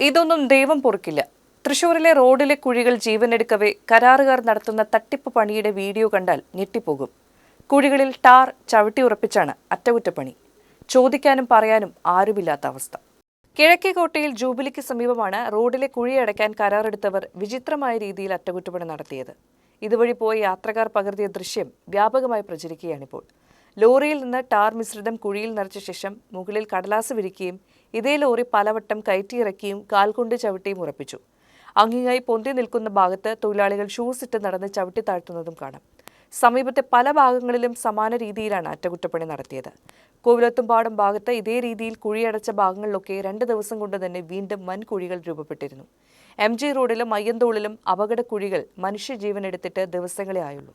ഇതൊന്നും ദൈവം പൊറുക്കില്ല. തൃശൂരിലെ റോഡിലെ കുഴികൾ ജീവനെടുക്കവേ കരാറുകാർ നടത്തുന്ന തട്ടിപ്പ് പണിയുടെ വീഡിയോ കണ്ടാൽ ഞെട്ടിപ്പോകും. കുഴികളിൽ ടാർ ചവിട്ടി ഉറപ്പിച്ചാണ് അറ്റകുറ്റപ്പണി. ചോദിക്കാനും പറയാനും ആരുമില്ലാത്ത അവസ്ഥ. കിഴക്കേക്കോട്ടയിൽ ജൂബിലിക്ക് സമീപമാണ് റോഡിലെ കുഴിയടയ്ക്കാൻ കരാറെടുത്തവർ വിചിത്രമായ രീതിയിൽ അറ്റകുറ്റപ്പണി നടത്തിയത്. ഇതുവഴി പോയ യാത്രക്കാർ പകർത്തിയ ദൃശ്യം വ്യാപകമായി പ്രചരിക്കുകയാണിപ്പോൾ. ലോറിയിൽ നിന്ന് ടാർ മിശ്രിതം കുഴിയിൽ നിറച്ച ശേഷം മുകളിൽ കടലാസ് വിരിക്കുകയും ഇതേ ലോറി പലവട്ടം കയറ്റിയിറക്കിയും കാൽ കൊണ്ട് ചവിട്ടിയും ഉറപ്പിച്ചു. അങ്ങിങ്ങായി പൊന്തി നിൽക്കുന്ന ഭാഗത്ത് തൊഴിലാളികൾ ഷൂസ് ഇട്ട് നടന്ന് ചവിട്ടി താഴ്ത്തുന്നതും കാണാം. സമീപത്തെ പല ഭാഗങ്ങളിലും സമാന രീതിയിലാണ് അറ്റകുറ്റപ്പണി നടത്തിയത്. കോവിലത്തുംപാടം ഭാഗത്ത് ഇതേ രീതിയിൽ കുഴിയടച്ച ഭാഗങ്ങളിലൊക്കെ രണ്ട് ദിവസം കൊണ്ട് തന്നെ വീണ്ടും വൻ കുഴികൾ രൂപപ്പെട്ടിരുന്നു. എം ജി റോഡിലും അയ്യന്തോളിലും അപകട കുഴികൾ മനുഷ്യജീവൻ എടുത്തിട്ട് ദിവസങ്ങളെ ആയുള്ളൂ.